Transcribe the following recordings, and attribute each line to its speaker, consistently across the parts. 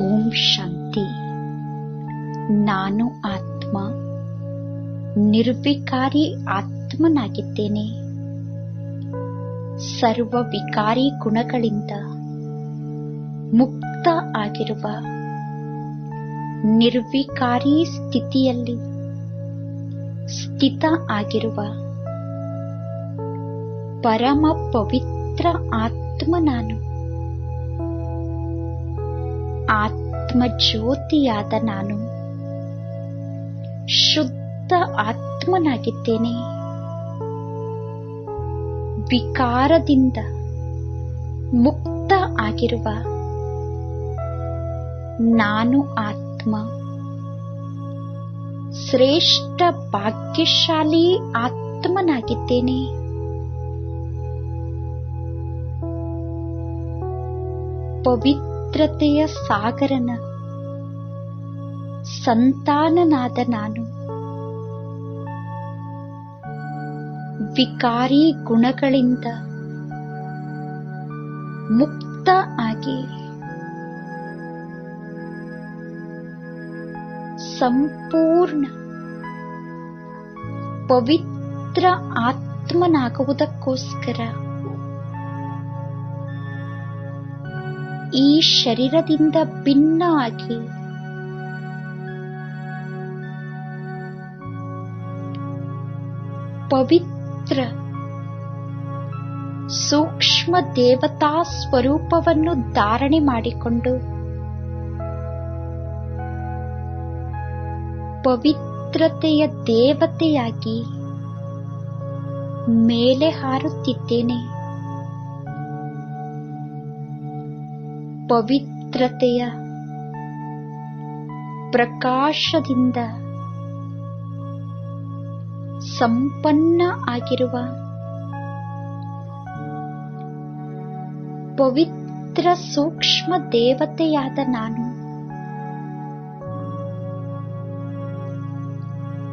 Speaker 1: ಓಂ ಶಾಂತಿ. ನಾನು ಆತ್ಮ. ನಿರ್ವಿಕಾರಿ ಆತ್ಮನಾಗಿದ್ದೇನೆ. ಸರ್ವ ವಿಕಾರಿ ಗುಣಗಳಿಂದ ಮುಕ್ತ ಆಗಿರುವ ನಿರ್ವಿಕಾರಿ ಸ್ಥಿತಿಯಲ್ಲಿ ಸ್ಥಿತ ಆಗಿರುವ ಪರಮ ಪವಿತ್ರ ಆತ್ಮ ನಾನು. ಆತ್ಮ ಜ್ಯೋತಿಯಾದ ನಾನು. ಶುದ್ಧ ಆತ್ಮನಾಗಿದ್ದೇನೆ. ವಿಕಾರದಿಂದ ಮುಕ್ತ ಆಗಿರುವ ನಾನು ಆತ್ಮ. ಶ್ರೇಷ್ಠ ಭಾಗ್ಯಶಾಲಿ ಆತ್ಮನಾಗಿದ್ದೇನೆ. ಪವಿತ್ರತೆಯ ಸಾಗರನ ಸಂತಾನನಾದ ನಾನು. ವಿಕಾರಿ ಗುಣಗಳಿಂದ ಮುಕ್ತ ಆಗಿ ಸಂಪೂರ್ಣ ಪವಿತ್ರ ಆತ್ಮನಾಗುವುದಕ್ಕೋಸ್ಕರ ಈ ಶರೀರದಿಂದ ಭಿನ್ನ ಆಗಿ ಪವಿತ್ರ ಸೂಕ್ಷ್ಮ ದೇವತಾ ಸ್ವರೂಪವನ್ನು ಧಾರಣೆ ಮಾಡಿಕೊಂಡು ಪವಿತ್ರತೆಯ ದೇವತೆಯಾಗಿ ಮೇಲೆ ಹಾರುತ್ತಿದ್ದೇನೆ. ಪವಿತ್ರತೆಯ ಪ್ರಕಾಶದಿಂದ ಸಂಪನ್ನ ಆಗಿರುವ ಪವಿತ್ರ ಸೂಕ್ಷ್ಮ ದೇವತೆಯಾದ ನಾನು.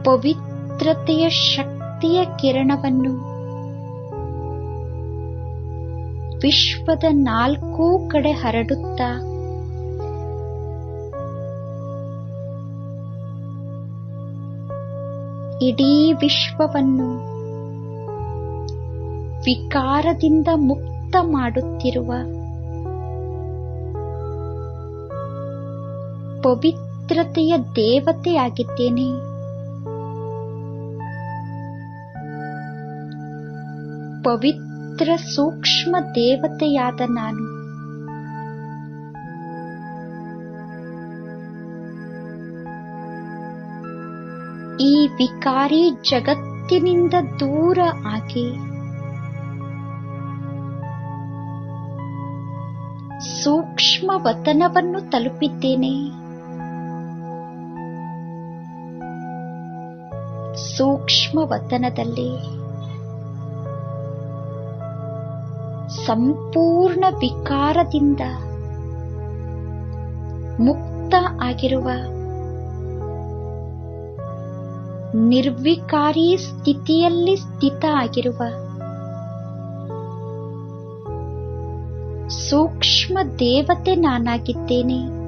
Speaker 1: ಪವಿತ್ರತೆಯ ಶಕ್ತಿಯ ಕಿರಣವನ್ನು ವಿಶ್ವದ ನಾಲ್ಕೂ ಕಡೆ ಹರಡುತ್ತಾ? ಇಡೀ ವಿಶ್ವವನ್ನು ವಿಕಾರದಿಂದ ಮುಕ್ತ ಮಾಡುತ್ತಿರುವ ಪವಿತ್ರತೆಯ ದೇವತೆಯಾಗಿದ್ದೇನೆ. ಪವಿತ್ರ ಸೂಕ್ಷ್ಮ ದೇವತೆಯಾದ ನಾನು. ಈ ವಿಕಾರಿ ಜಗತ್ತಿನಿಂದ ದೂರ ಆಗಿ ಸೂಕ್ಷ್ಮ ವತನವನ್ನು ತಲುಪಿದ್ದೇನೆ. ಸೂಕ್ಷ್ಮ ವತನದಲ್ಲಿ ಸಂಪೂರ್ಣ ವಿಕಾರದಿಂದ ಮುಕ್ತ ಆಗಿರುವ ನಿರ್ವಿಕಾರಿ ಸ್ಥಿತಿಯಲ್ಲಿ ಸ್ಥಿತ ಆಗಿರುವ ಸೂಕ್ಷ್ಮ ದೇವತೆ ನಾನಾಗಿದ್ದೇನೆ.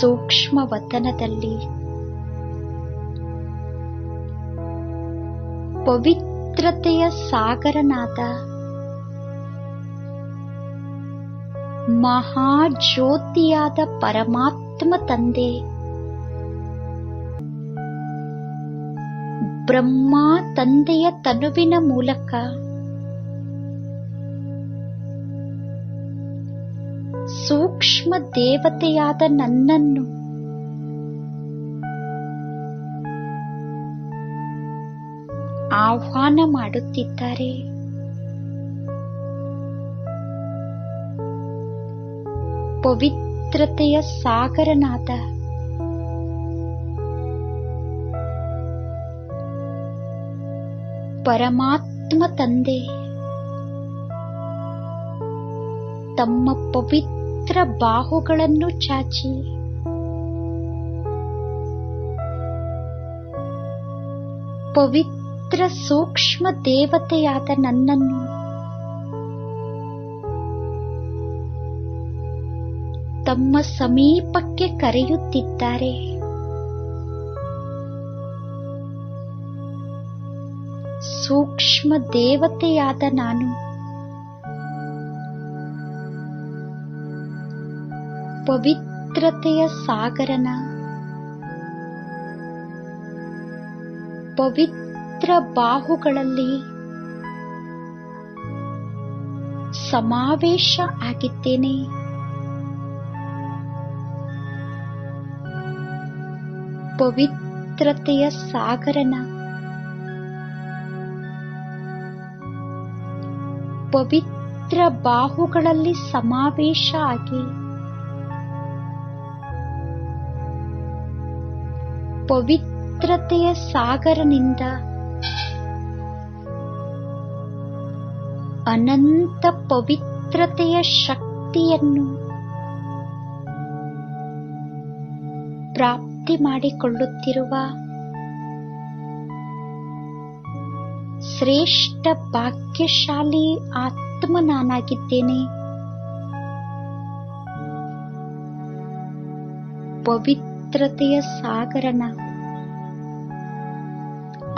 Speaker 1: ಸೂಕ್ಷ್ಮ ವತನದಲ್ಲಿ ಪವಿತ್ರತೆಯ ಸಾಗರನಾದ ಮಹಾಜ್ಯೋತಿಯಾದ ಪರಮಾತ್ಮ ತಂದೆ. ಬ್ರಹ್ಮ ತಂದೆಯ ತನುವಿನ ಮೂಲಕ ಸೂಕ್ಷ್ಮ ದೇವತೆಯಾದ ನನ್ನನ್ನು ಆಹ್ವಾನ ಮಾಡುತ್ತಿದ್ದಾರೆ. ಪವಿತ್ರತೆಯ ಸಾಗರನಾದ ಪರಮಾತ್ಮ ತಂದೆ ತಮ್ಮ ಪವಿತ್ರ ಬಾಹುಗಳನ್ನು ಚಾಚಿ ಪವಿತ್ರ ಪವಿತ್ರ ಸೂಕ್ಷ್ಮ ದೇವತೆಯಾದ ನನ್ನನ್ನು. ತಮ್ಮ ಸಮೀಪಕ್ಕೆ ಕರೆಯುತ್ತಿದ್ದಾರೆ. ಸೂಕ್ಷ್ಮ ದೇವತೆಯಾದ ನಾನು. ಪವಿತ್ರತೆಯ ಸಾಗರನ. ಪವಿತ್ರ ಬಾಹುಗಳಲ್ಲಿ ಸಮಾವೇಶ ಆಗಿದ್ದೇನೆ. ಪವಿತ್ರತೆಯ ಸಾಗರನ ಪವಿತ್ರ ಬಾಹುಗಳಲ್ಲಿ ಸಮಾವೇಶ ಆಗಿ ಪವಿತ್ರತೆಯ ಸಾಗರನಿಂದ ಅನಂತ ಪವಿತ್ರತೆಯ ಶಕ್ತಿಯನ್ನು ಪ್ರಾಪ್ತಿ ಮಾಡಿಕೊಳ್ಳುತ್ತಿರುವ ಶ್ರೇಷ್ಠ ಭಾಗ್ಯಶಾಲಿ ಆತ್ಮ ನಾನಾಗಿದ್ದೇನೆ ಪವಿತ್ರತೆಯ ಸಾಗರನ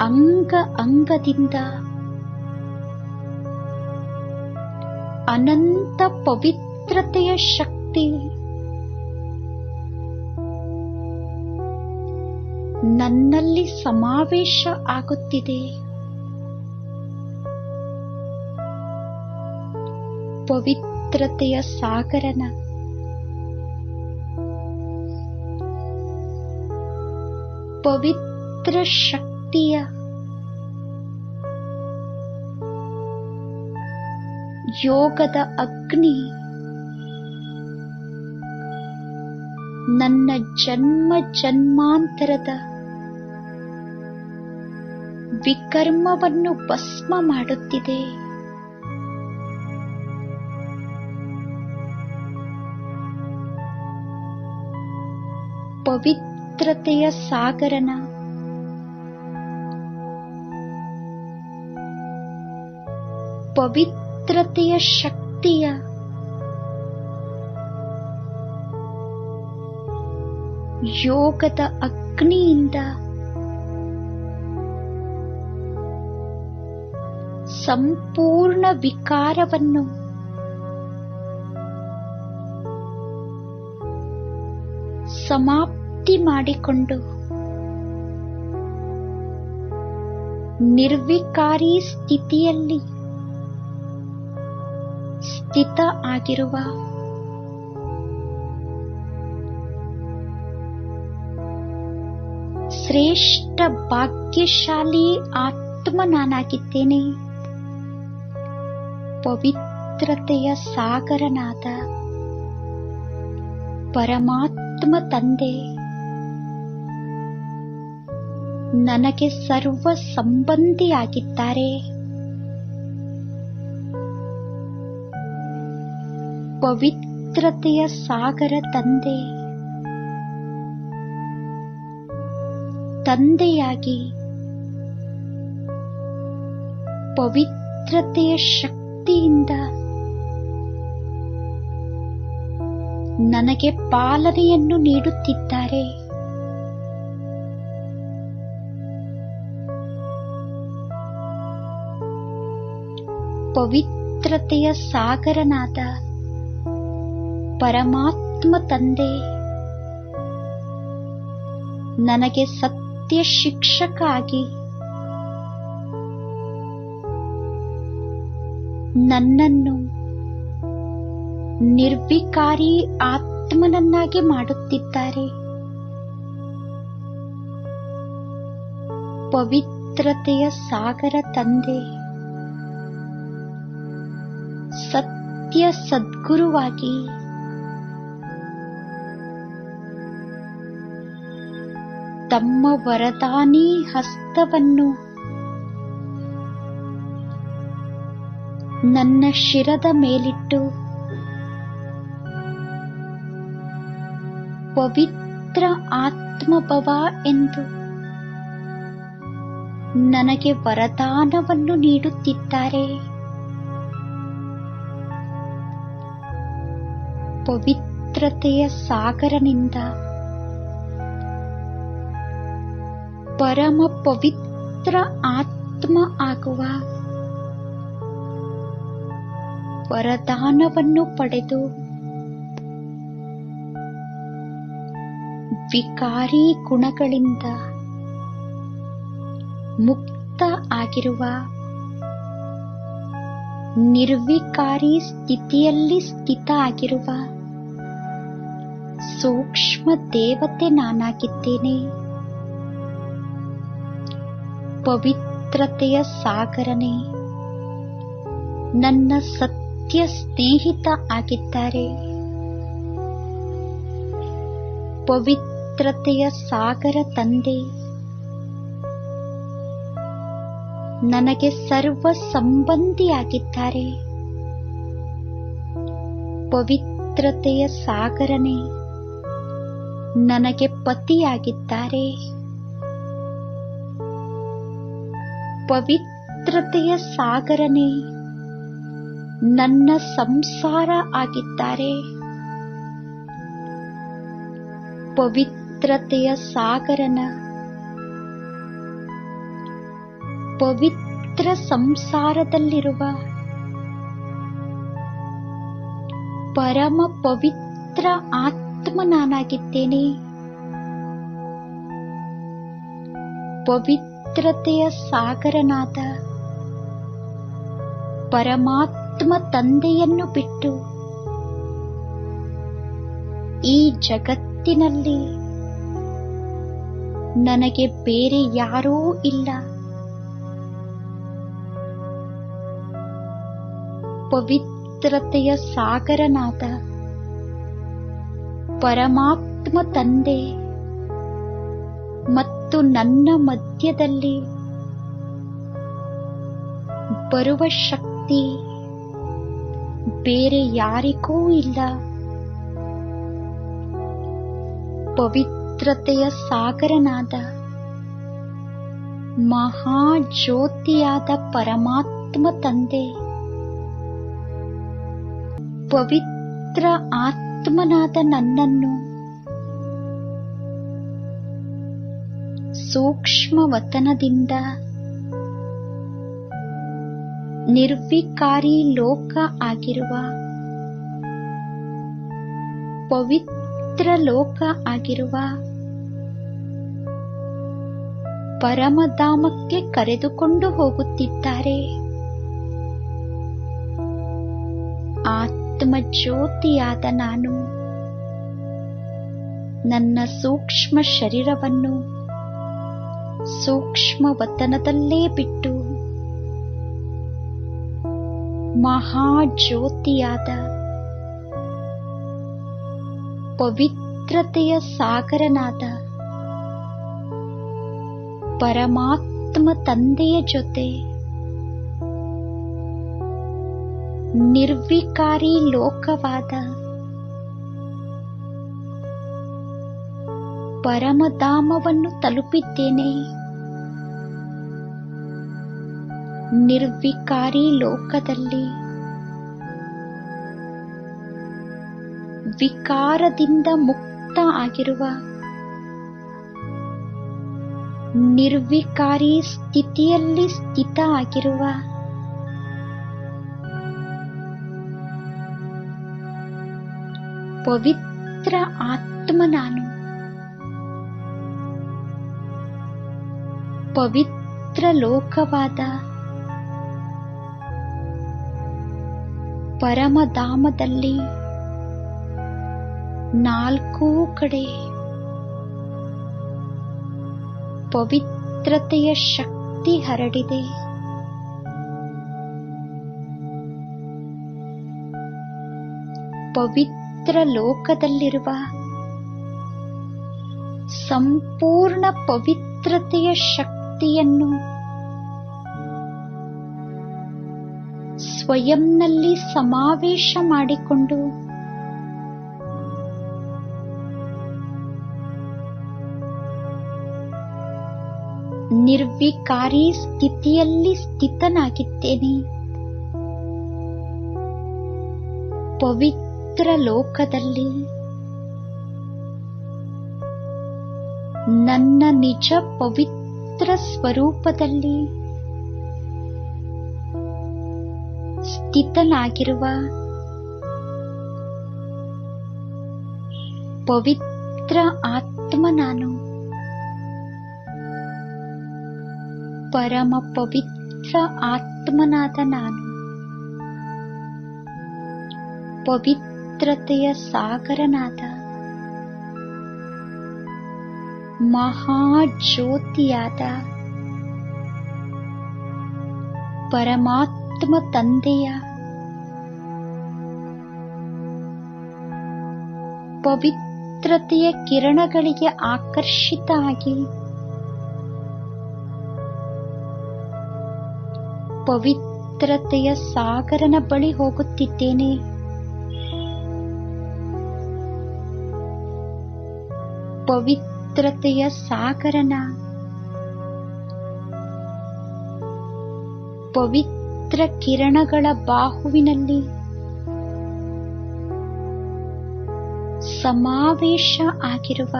Speaker 1: ಅಂಗ ಅಂಗದಿಂದ ಅನಂತ ಪವಿತ್ರತೆಯ ಶಕ್ತಿ. ನನ್ನಲ್ಲಿ ಸಮಾವೇಶ ಆಗುತ್ತಿದೆ. ಪವಿತ್ರತೆಯ ಸಾಗರನ. ಪವಿತ್ರ ಶಕ್ತಿಯ ಯೋಗದ ಅಗ್ನಿ. ನನ್ನ ಜನ್ಮ ಜನ್ಮಾಂತರದ ವಿಕರ್ಮವನ್ನು ಭಸ್ಮ ಮಾಡುತ್ತಿದೆ. ಪವಿತ್ರತೆಯ ಸಾಗರನ ಪವಿತ್ರತೆಯ ಶಕ್ತಿಯ ಯೋಗದ ಅಗ್ನಿಯಿಂದ ಸಂಪೂರ್ಣ ವಿಕಾರವನ್ನು ಸಮಾಪ್ತಿ ಮಾಡಿಕೊಂಡು ನಿರ್ವಿಕಾರಿ ಸ್ಥಿತಿಯಲ್ಲಿ ಸ್ಥಿತ ಆಗಿರುವ ಶ್ರೇಷ್ಠ ಭಾಗ್ಯಶಾಲಿ ಆತ್ಮ ನಾನಾಗಿದ್ದೇನೆ ಪವಿತ್ರತೆಯ ಸಾಗರನಾದ ಪರಮಾತ್ಮ ತಂದೆ. ನನಗೆ ಸರ್ವ ಸಂಬಂಧಿಯಾಗಿದ್ದಾರೆ ಪವಿತ್ರತೆಯ ಸಾಗರ ತಂದೆ. ತಂದೆಯಾಗಿ ಪವಿತ್ರತೆಯ ಶಕ್ತಿಯಿಂದ ನನಗೆ ಪಾಲನೆಯನ್ನು ನೀಡುತ್ತಿದ್ದಾರೆ. ಪವಿತ್ರತೆಯ ಸಾಗರನಾದ ಪರಮಾತ್ಮ ತಂದೆ ನನಗೆ ಸತ್ಯ ಶಿಕ್ಷಕ ಆಗಿ ನನ್ನನ್ನು ನಿರ್ವಿಕಾರಿ ಆತ್ಮನನ್ನಾಗಿ ಮಾಡುತ್ತಿದ್ದಾರೆ. ಪವಿತ್ರತೆಯ ಸಾಗರ ತಂದೆ. ಸತ್ಯ ಸದ್ಗುರುವಾಗಿ. ತಮ್ಮ ವರದಾನಿ ಹಸ್ತವನ್ನು. ನನ್ನ ಶಿರದ ಮೇಲಿಟ್ಟು ಪವಿತ್ರ ಆತ್ಮಭವ ಎಂದು ನನಗೆ ವರದಾನವನ್ನು ನೀಡುತ್ತಿದ್ದಾರೆ. ಪವಿತ್ರತೆಯ ಸಾಗರನಿಂದ ಪರಮ ಪವಿತ್ರ ಆತ್ಮ ಆಗುವ. ವರದಾನವನ್ನು ಪಡೆದು ವಿಕಾರಿ ಗುಣಗಳಿಂದ ಮುಕ್ತ ಆಗಿರುವ ನಿರ್ವಿಕಾರಿ ಸ್ಥಿತಿಯಲ್ಲಿ ಸ್ಥಿತ ಆಗಿರುವ ಸೂಕ್ಷ್ಮ ದೇವತೆ ನಾನಾಗಿದ್ದೇನೆ. ಪವಿತ್ರತೆಯ ಸಾಗರನೆ. ನನ್ನ ಸತ್ಯ ಸ್ನೇಹಿತ ಆಗಿದ್ದಾರೆ. ಪವಿತ್ರತೆಯ ಸಾಗರ ತಂದೆ. ನನಗೆ ಸರ್ವ ಸಂಬಂಧಿಯಾಗಿದ್ದಾರೆ. ಪವಿತ್ರತೆಯ ಸಾಗರನೆ. ನನಗೆ ಪತಿಯಾಗಿದ್ದಾರೆ. ಪವಿತ್ರತೆಯ ಸಾಗರನೇ ನನ್ನ ಸಂಸಾರ ಆಗಿದ್ದಾರೆ. ಪವಿತ್ರತೆಯ ಸಾಗರನ ಪವಿತ್ರ ಸಂಸಾರದಲ್ಲಿರುವ ಪರಮ ಪವಿತ್ರ ಆತ್ಮ ನಾನಾಗಿದ್ದೇನೆ. ಪವಿತ್ರತೆಯ ಸಾಗರನಾದ ಪರಮಾತ್ಮ ತಂದೆಯನ್ನು ಬಿಟ್ಟು ಈ ಜಗತ್ತಿನಲ್ಲಿ ನನಗೆ ಬೇರೆ ಯಾರೂ ಇಲ್ಲ. ಪವಿತ್ರತೆಯ ಸಾಗರನಾದ ಪರಮಾತ್ಮ ತಂದೆ ಮತ್ತು ನನ್ನ ಮಧ್ಯದಲ್ಲಿ ಬರುವ ಶಕ್ತಿ ಬೇರೆ ಯಾರಿಗೂ ಇಲ್ಲ. ಪವಿತ್ರತೆಯ ಸಾಗರನಾದ ಮಹಾಜ್ಯೋತಿಯಾದ ಪರಮಾತ್ಮ ತಂದೆ, ಪವಿತ್ರ ಆತ್ಮನಾದ ನನ್ನನ್ನು ಸೂಕ್ಷ್ಮ ವತನದಿಂದ ನಿರ್ವಿಕಾರಿ ಲೋಕ ಆಗಿರುವ. ಪವಿತ್ರ ಲೋಕ ಆಗಿರುವ. ಪರಮಧಾಮಕ್ಕೆ ಕರೆದುಕೊಂಡು ಹೋಗುತ್ತಿದ್ದಾರೆ. ಆತ್ಮ ಜ್ಯೋತಿಯಾದ ನಾನು. ನನ್ನ ಸೂಕ್ಷ್ಮ ಶರೀರವನ್ನು ಸೂಕ್ಷ್ಮ ವತನದಲ್ಲೇ ಬಿಟ್ಟು ಮಹಾಜ್ಯೋತಿಯಾದ ಪವಿತ್ರತೆಯ ಸಾಗರನಾದ ಪರಮಾತ್ಮ ತಂದೆಯ ಜೊತೆ ನಿರ್ವಿಕಾರಿ ಲೋಕವಾದ ಪರಮಧಾಮವನ್ನು ತಲುಪಿದ್ದೇನೆ. ನಿರ್ವಿಕಾರಿ ಲೋಕದಲ್ಲಿ ವಿಕಾರದಿಂದ ಮುಕ್ತ ಆಗಿರುವ ನಿರ್ವಿಕಾರಿ ಸ್ಥಿತಿಯಲ್ಲಿ ಸ್ಥಿತ ಆಗಿರುವ ಪವಿತ್ರ ಆತ್ಮ ನಾನು. ಪವಿತ್ರ ಲೋಕವಾದ ಪರಮಧಾಮದಲ್ಲಿ ನಾಲ್ಕೂ ಕಡೆ ಪವಿತ್ರತೆಯ ಶಕ್ತಿ ಹರಡಿದೆ. ಪವಿತ್ರ ಲೋಕದಲ್ಲಿರುವ ಸಂಪೂರ್ಣ ಪವಿತ್ರತೆಯ ಶಕ್ತಿಯನ್ನು ಸ್ವಯಂನಲ್ಲಿ ಸಮಾವೇಶ ಮಾಡಿಕೊಂಡು ನಿರ್ವಿಕಾರಿ ಸ್ಥಿತಿಯಲ್ಲಿ ಸ್ಥಿತನಾಗಿದ್ದೇನೆ. ಪವಿತ್ರ ಲೋಕದಲ್ಲಿ ನನ್ನ ನಿಜ ಪವಿತ್ರ ಸ್ವರೂಪದಲ್ಲಿ ಸ್ಥಿತನಾಗಿರುವ ಪವಿತ್ರ ಆತ್ಮ ನಾನು. ಪರಮ ಪವಿತ್ರ ಆತ್ಮನಾದ ನಾನು. ಪವಿತ್ರತೆಯ ಸಾಗರನಾದ. ಮಹಾಜ್ಯೋತಿಯಾದ. ಪರಮಾತ್ಮ ತಂದೆಯ ಪವಿತ್ರತೆಯ ಕಿರಣಗಳಿಗೆ ಆಕರ್ಷಿತ ಆಗಿ ಪವಿತ್ರತೆಯ ಸಾಗರನ ಬಳಿ ಹೋಗುತ್ತಿದ್ದೇನೆ. ಪವಿತ್ರತೆಯ ಸಾಗರನ ಪವಿತ್ರ ಕಿರಣಗಳ ಬಾಹುವಿನಲ್ಲಿ ಸಮಾವೇಶ ಆಗಿರುವ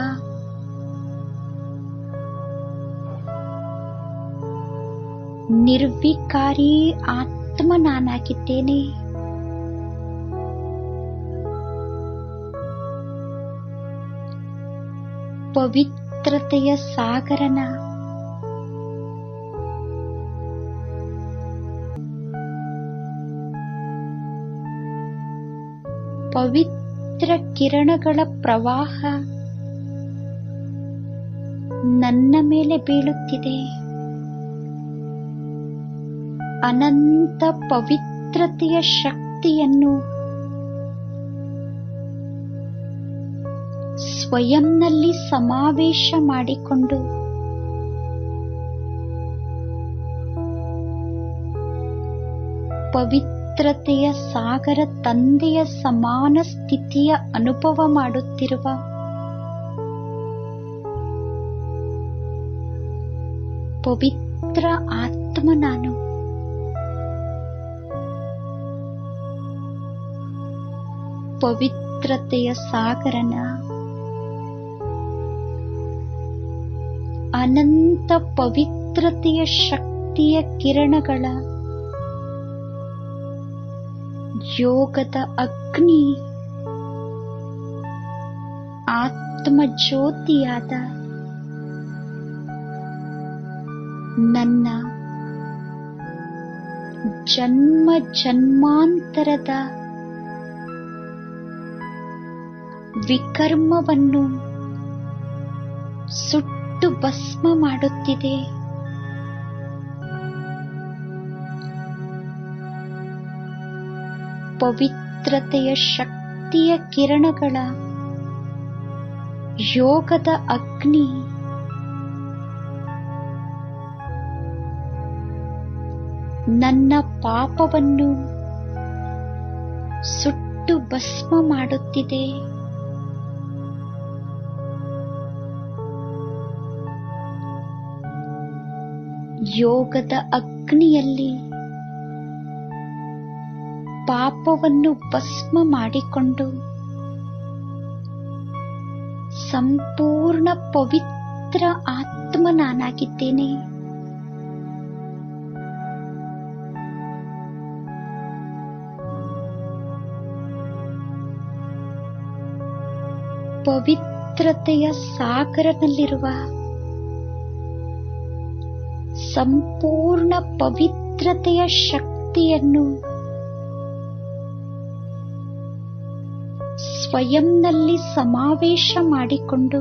Speaker 1: ನಿರ್ವಿಕಾರಿ ಆತ್ಮ ನಾನಾಗಿದ್ದೇನೆ ಪವಿತ್ರತೆಯ ಸಾಗರನ ಪವಿತ್ರ ಕಿರಣಗಳ ಪ್ರವಾಹ ನನ್ನ ಮೇಲೆ ಬೀಳುತ್ತಿದೆ. ಅನಂತ ಪವಿತ್ರತೆಯ ಶಕ್ತಿಯನ್ನು ಸ್ವಯಂನಲ್ಲಿ ಸಮಾವೇಶ ಮಾಡಿಕೊಂಡು ಪವಿತ್ರತೆಯ ಸಾಗರ ತಂದೆಯ ಸಮಾನ ಸ್ಥಿತಿಯ ಅನುಭವ ಮಾಡುತ್ತಿರುವ ಪವಿತ್ರ ಆತ್ಮ ನಾನು. ಪವಿತ್ರತೆಯ ಸಾಗರನ ಅನಂತ ಪವಿತ್ರತೆಯ ಶಕ್ತಿಯ ಕಿರಣಗಳ ಯೋಗದ ಅಗ್ನಿ. ಆತ್ಮ ಜ್ಯೋತಿಯಾದ ನನ್ನ ಜನ್ಮ ಜನ್ಮಾಂತರದ ವಿಕರ್ಮವನ್ನು ಸುಟ್ಟು ಭಸ್ಮ ಮಾಡುತ್ತಿದೆ. ಪವಿತ್ರತೆಯ ಶಕ್ತಿಯ ಕಿರಣಗಳ ಯೋಗದ ಅಗ್ನಿ. ನನ್ನ ಪಾಪವನ್ನು ಸುಟ್ಟು ಭಸ್ಮ ಮಾಡುತ್ತಿದೆ. ಯೋಗದ ಅಗ್ನಿಯಲ್ಲಿ ಪಾಪವನ್ನು ಭಸ್ಮ ಮಾಡಿಕೊಂಡು ಸಂಪೂರ್ಣ ಪವಿತ್ರ ಆತ್ಮ ನಾನಾಗಿದ್ದೇನೆ ಪವಿತ್ರತೆಯ ಸಾಗರನಲ್ಲಿರುವ ಸಂಪೂರ್ಣ ಪವಿತ್ರತೆಯ ಶಕ್ತಿಯನ್ನು ಸ್ವಯಂನಲ್ಲಿ ಸಮಾವೇಶ ಮಾಡಿಕೊಂಡು.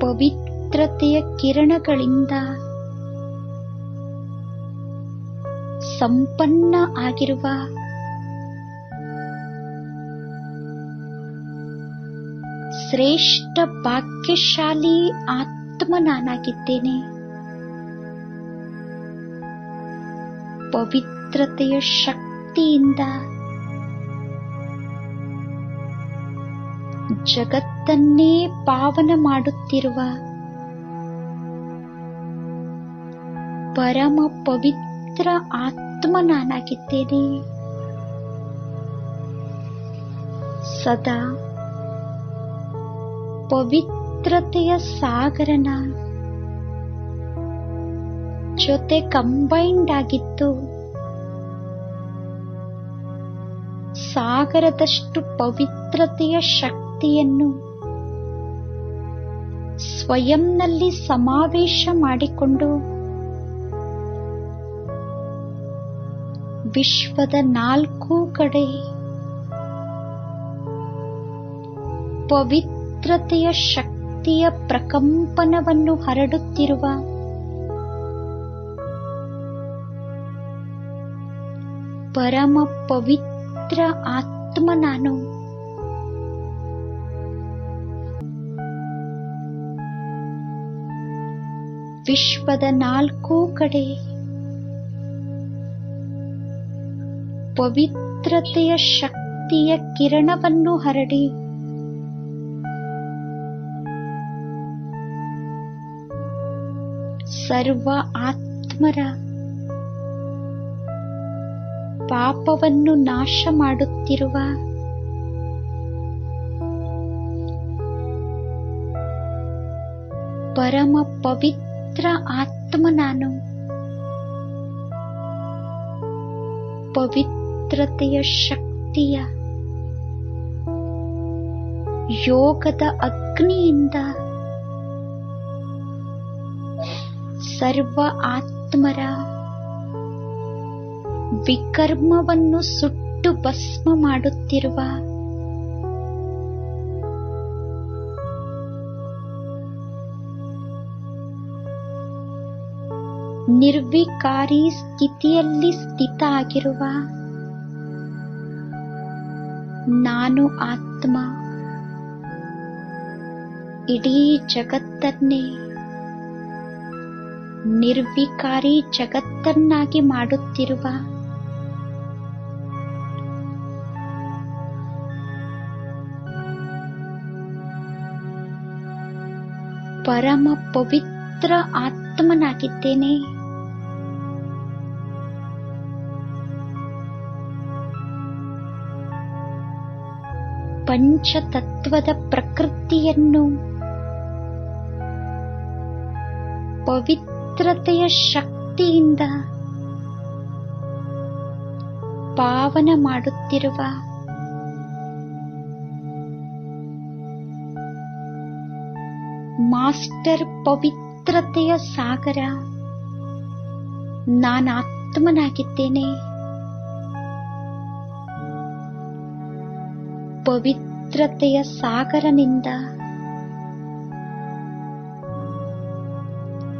Speaker 1: ಪವಿತ್ರತೆಯ ಕಿರಣಗಳಿಂದ ಸಂಪನ್ನ ಆಗಿರುವ ಶ್ರೇಷ್ಠ ಭಾಗ್ಯಶಾಲಿ ಆತ್ಮ ನಾನಾಗಿದ್ದೇನೆ ಪವಿತ್ರತೆಯ ಶಕ್ತಿಯಿಂದ ಜಗತ್ ಜಗತ್ತನ್ನೇ ಪಾವನ ಮಾಡುತ್ತಿರುವ ಪರಮ ಪವಿತ್ರ ಆತ್ಮ ನಾನಾಗಿದ್ದೇನೆ ಸದಾ ಪವಿತ್ರತೆಯ ಸಾಗರನ ಜೊತೆ ಕಂಬೈಂಡ್ ಆಗಿತ್ತು ಸಾಗರದಷ್ಟು ಪವಿತ್ರತೆಯ ಶಕ್ತಿಯನ್ನು ಸ್ವಯಂನಲ್ಲಿ ಸಮಾವೇಶ ಮಾಡಿಕೊಂಡು ವಿಶ್ವದ ನಾಲ್ಕು ಕಡೆ ಪವಿತ್ರತೆಯ ಶಕ್ತಿಯ ಪ್ರಕಂಪನವನ್ನು ಹರಡುತ್ತಿರುವ ಪರಮ ಪವಿತ್ರ ಆತ್ಮ ನಾನು ವಿಶ್ವದ ನಾಲ್ಕು ಕಡೆ ಪವಿತ್ರತೆಯ ಶಕ್ತಿಯ ಕಿರಣವನ್ನು ಹರಡಿ ಸರ್ವ ಆತ್ಮರ ಪಾಪವನ್ನು ನಾಶ ಮಾಡುತ್ತಿರುವ. ಪರಮ ಪವಿತ್ರ ಆತ್ಮ ನಾನು. ಪವಿತ್ರತೆಯ ಶಕ್ತಿಯ. ಯೋಗದ ಅಗ್ನಿಯಿಂದ. ಸರ್ವ ಆತ್ಮರ ವಿಕರ್ಮವನ್ನು ಸುಟ್ಟು ಭಸ್ಮ ಮಾಡುತ್ತಿರುವ ನಿರ್ವಿಕಾರಿ ಸ್ಥಿತಿಯಲ್ಲಿ ಸ್ಥಿತ ಆಗಿರುವ ನಾನು ಆತ್ಮ, ಇಡೀ ಜಗತ್ತನ್ನೇ ನಿರ್ವಿಕಾರಿ ಜಗತ್ತನ್ನಾಗಿ ಮಾಡುತ್ತಿರುವ ಪರಮ ಪವಿತ್ರ ಆತ್ಮನಾಗಿದ್ದೇನೆ. ಪಂಚತತ್ವದ ಪ್ರಕೃತಿಯನ್ನು ಪವಿತ್ರತೆಯ ಶಕ್ತಿಯಿಂದ ಪಾವನ ಮಾಡುತ್ತಿರುವ ಮಾಸ್ಟರ್ ಪವಿತ್ರತೆಯ ಸಾಗರ. ನಾನಾತ್ಮನಾಗಿದ್ದೇನೆ ಪವಿತ್ರತೆಯ ಸಾಗರನಿಂದ.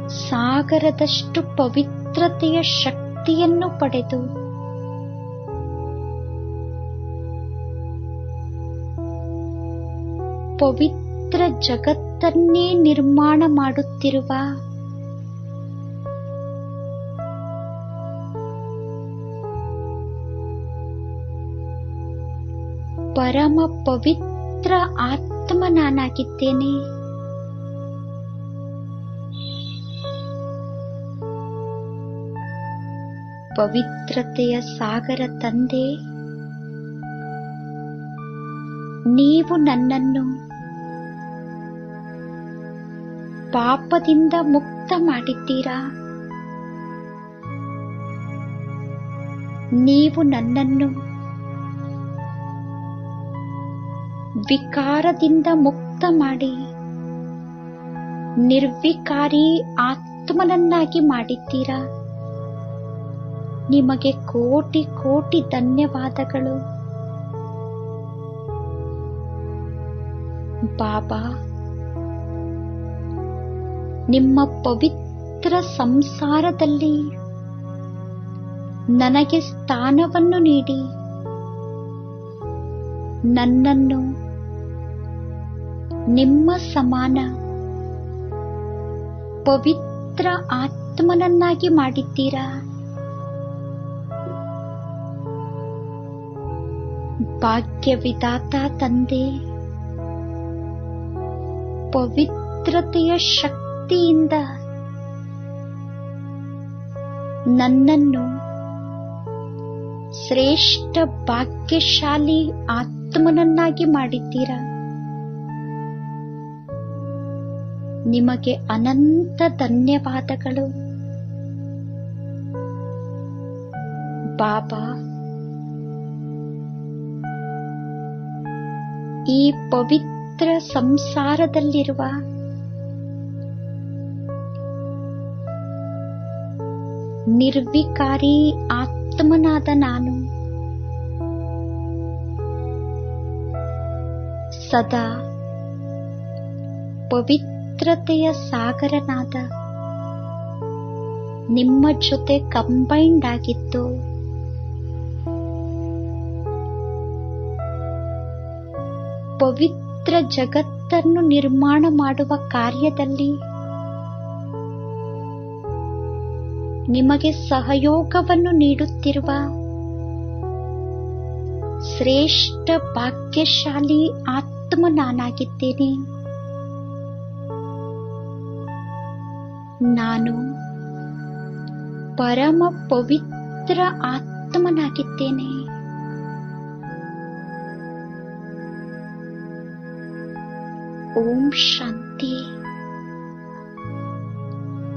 Speaker 1: ಸಾಗರದಷ್ಟು ಪವಿತ್ರತೆಯ ಶಕ್ತಿಯನ್ನು ಪಡೆದು. ಪವಿತ್ರ ಜಗತ್ತನ್ನೇ ನಿರ್ಮಾಣ ಮಾಡುತ್ತಿರುವ. ಪರಮ ಪವಿತ್ರ ಆತ್ಮ ನಾನಾಗಿದ್ದೇನೆ ಪವಿತ್ರತೆಯ ಸಾಗರ ತಂದೆ ನೀವು ನನ್ನನ್ನು ಪಾಪದಿಂದ ಮುಕ್ತ ಮಾಡಿದ್ದೀರಾ? ನೀವು ನನ್ನನ್ನು ವಿಕಾರದಿಂದ ಮುಕ್ತ ಮಾಡಿ, ನಿರ್ವಿಕಾರಿ ಆತ್ಮನನ್ನಾಗಿ ಮಾಡಿದ್ದೀರಾ? ನಿಮಗೆ ಕೋಟಿ ಕೋಟಿ ಧನ್ಯವಾದಗಳು. ಬಾಬಾ ನಿಮ್ಮ ಪವಿತ್ರ ಸಂಸಾರದಲ್ಲಿ ನನಗೆ ಸ್ಥಾನವನ್ನು ನೀಡಿ. ನನ್ನನ್ನು ನಿಮ್ಮ ಸಮಾನ ಪವಿತ್ರ ಆತ್ಮನನ್ನಾಗಿ ಮಾಡಿದ್ದೀರಾ? ಭಾಗ್ಯವಿದಾತ ತಂದೆ, ಪವಿತ್ರತೆಯ ಶಕ್ತಿಯಿಂದ ನನ್ನನ್ನು ಶ್ರೇಷ್ಠ ಭಾಗ್ಯಶಾಲಿ ಆತ್ಮನನ್ನಾಗಿ ಮಾಡಿದ್ದೀರಾ? ನಿಮಗೆ ಅನಂತ ಧನ್ಯವಾದಗಳು. ಬಾಬಾ ಈ ಪವಿತ್ರ ಸಂಸಾರದಲ್ಲಿರುವ ನಿರ್ವಿಕಾರಿ ಆತ್ಮನಾದ ನಾನು. ಸದಾ ಪವಿತ್ರತೆಯ ಸಾಗರನಾದ. ನಿಮ್ಮ ಜೊತೆ ಕಂಬೈಂಡ್ ಆಗಿದ್ದು. ಪವಿತ್ರ ಜಗತ್ತನ್ನು ನಿರ್ಮಾಣ ಮಾಡುವ ಕಾರ್ಯದಲ್ಲಿ ನಿಮಗೆ ಸಹಯೋಗವನ್ನು ನೀಡುತ್ತಿರುವ ಶ್ರೇಷ್ಠ ಭಾಗ್ಯಶಾಲಿ ಆತ್ಮ ನಾನಾಗಿದ್ದೇನೆ ನಾನು ಪರಮ ಪವಿತ್ರ ಆತ್ಮನಾಗಿದ್ದೇನೆ. ಓಂ ಶಾಂತಿ.